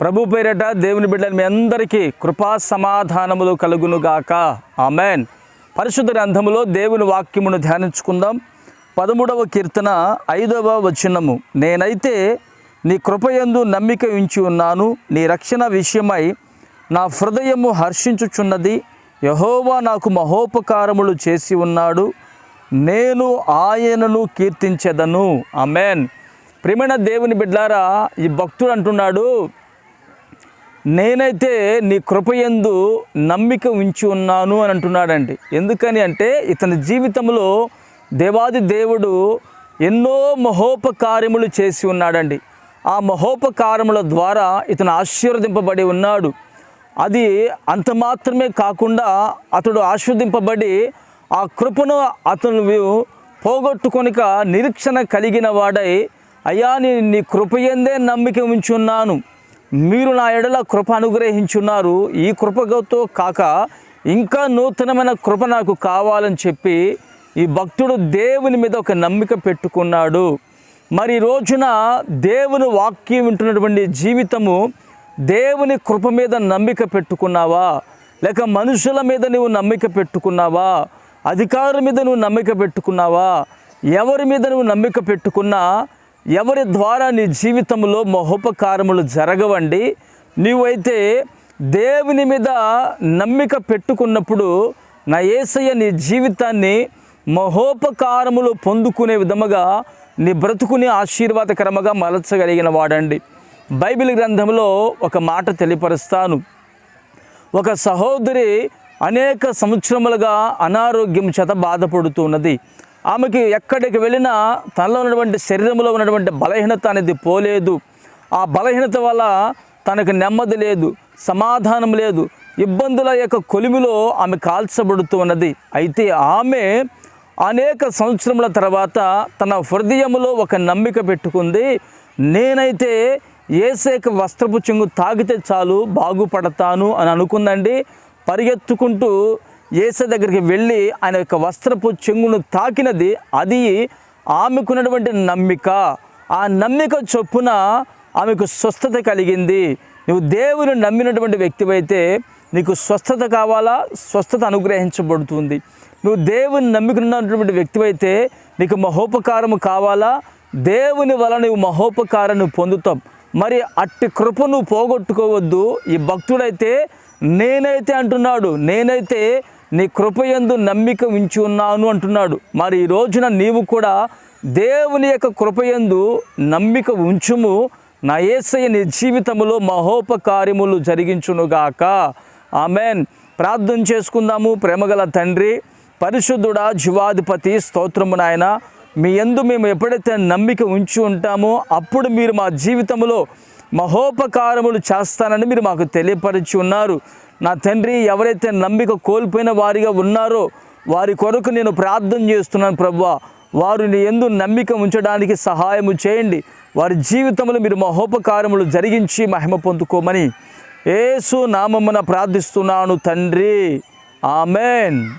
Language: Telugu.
ప్రభు పేరట దేవుని బిడ్డలు మీ అందరికీ కృపా సమాధానములు కలుగునుగాక. ఆమెన్. పరిశుద్ధ గ్రంథములో దేవుని వాక్యమును ధ్యానించుకుందాం. పదమూడవ కీర్తన ఐదవ వచనము. నేనైతే నీ కృపయందు నమ్మిక ఉంచి ఉన్నాను. నీ రక్షణ విషయమై నా హృదయము హర్షించుచున్నది. యహోవా నాకు మహోపకారములు చేసి ఉన్నాడు. నేను ఆయనను కీర్తించెదను. అమెన్ ప్రేమైన దేవుని బిడ్లారా ఈ భక్తుడు అంటున్నాడు నేనైతే నీ కృపయందు నమ్మిక ఉంచి ఉన్నాను అని అంటున్నాడండి. ఎందుకని అంటే ఇతని జీవితంలో దేవాది దేవుడు ఎన్నో మహోపకార్యములు చేసి ఉన్నాడండి. ఆ మహోపకారముల ద్వారా ఇతను ఆశీర్వదింపబడి ఉన్నాడు. అది అంత మాత్రమే కాకుండా అతడు ఆశీర్వదింపబడి ఆ కృపను అతను పోగొట్టుకొనిక నిరీక్షణ కలిగిన వాడై అయ్యా నీ నీ కృపయందే నమ్మిక ఉంచున్నాను మీరు నా ఎడల కృప అనుగ్రహించున్నారు. ఈ కృపతో కాక ఇంకా నూతనమైన కృప నాకు కావాలని చెప్పి ఈ భక్తుడు దేవుని మీద ఒక నమ్మిక పెట్టుకున్నాడు. మరి రోజున దేవుని వాక్యం వింటున్నటువంటి జీవితము దేవుని కృప మీద నమ్మిక పెట్టుకున్నావా? లేక మనుషుల మీద నువ్వు నమ్మిక పెట్టుకున్నావా? అధికారుల మీద నువ్వు నమ్మిక పెట్టుకున్నావా? ఎవరి మీద నువ్వు నమ్మిక పెట్టుకున్నా ఎవరి ద్వారా నీ జీవితంలో మహోపకారములు జరగవండి? నీవైతే దేవుని మీద నమ్మిక పెట్టుకున్నప్పుడు నా ఏసయ్య నీ జీవితాన్ని మహోపకారములు పొందుకునే విధముగా నీ బ్రతుకుని ఆశీర్వాదకరముగా మలచగలిగిన వాడండి. బైబిల్ గ్రంథంలో ఒక మాట తెలియపరుస్తాను. ఒక సహోదరి అనేక సంవత్సరములుగా అనారోగ్యం చేత బాధపడుతున్నది. ఆమెకి ఎక్కడికి వెళ్ళినా తనలో ఉన్నటువంటి శరీరంలో ఉన్నటువంటి బలహీనత అనేది పోలేదు. ఆ బలహీనత వల్ల తనకు నెమ్మది లేదు సమాధానం లేదు ఇబ్బందుల యొక్క కొలిమిలో ఆమె కాల్చబడుతూ ఉన్నది. అయితే ఆమె అనేక సంవత్సరముల తర్వాత తన హృదయములో ఒక నమ్మిక పెట్టుకుంది నేనైతే ఏసేక వస్త్రపు చెంగు తాగితే చాలు బాగుపడతాను అని అనుకుందండి. పరిగెత్తుకుంటూ ఏస దగ్గరికి వెళ్ళి ఆయన యొక్క వస్త్రపు చెంగును తాకినది అది ఆమెకున్నటువంటి నమ్మిక. ఆ నమ్మిక చొప్పున ఆమెకు స్వస్థత కలిగింది. నువ్వు దేవుని నమ్మినటువంటి వ్యక్తివైతే నీకు స్వస్థత కావాలా? స్వస్థత అనుగ్రహించబడుతుంది. నువ్వు దేవుని నమ్మికున్నటువంటి వ్యక్తివైతే నీకు మహోపకారము కావాలా? దేవుని వలన నువ్వు మహోపకారాన్ని పొందుతాం. మరి అట్టి కృపను పోగొట్టుకోవద్దు. ఈ భక్తుడైతే నేనైతే అంటున్నాడు. నేనైతే నీ కృపయందు నమ్మిక ఉంచి ఉన్నాను అంటున్నాడు. మరి ఈ రోజున నీవు కూడా దేవుని యొక్క కృపయందు నమ్మిక ఉంచుము. నా ఏసయ్య నీ జీవితంలో మహోపకార్యములు జరిగించునుగాక. ఆమెన్. ప్రార్థన చేసుకుందాము. ప్రేమగల తండ్రి పరిశుద్ధుడా జీవాధిపతి స్తోత్రము నాయన. మీ ఎందు మేము ఎప్పుడైతే నమ్మిక ఉంచి ఉంటామో అప్పుడు మీరు మా జీవితంలో మహోపకారములు చేస్తానని మీరు మాకు తెలియపరిచి ఉన్నారు. నా తండ్రి ఎవరైతే నమ్మిక కోల్పోయిన వారిగా ఉన్నారో వారి కొరకు నేను ప్రార్థన చేస్తున్నాను ప్రభువా. వారిని ఎందు నమ్మిక ఉంచడానికి సహాయము చేయండి. వారి జీవితంలో మీరు మహోపకారములు జరిగించి మహిమ పొందుకోమని ఏసు నామమున ప్రార్థిస్తున్నాను తండ్రి. ఆమెన్.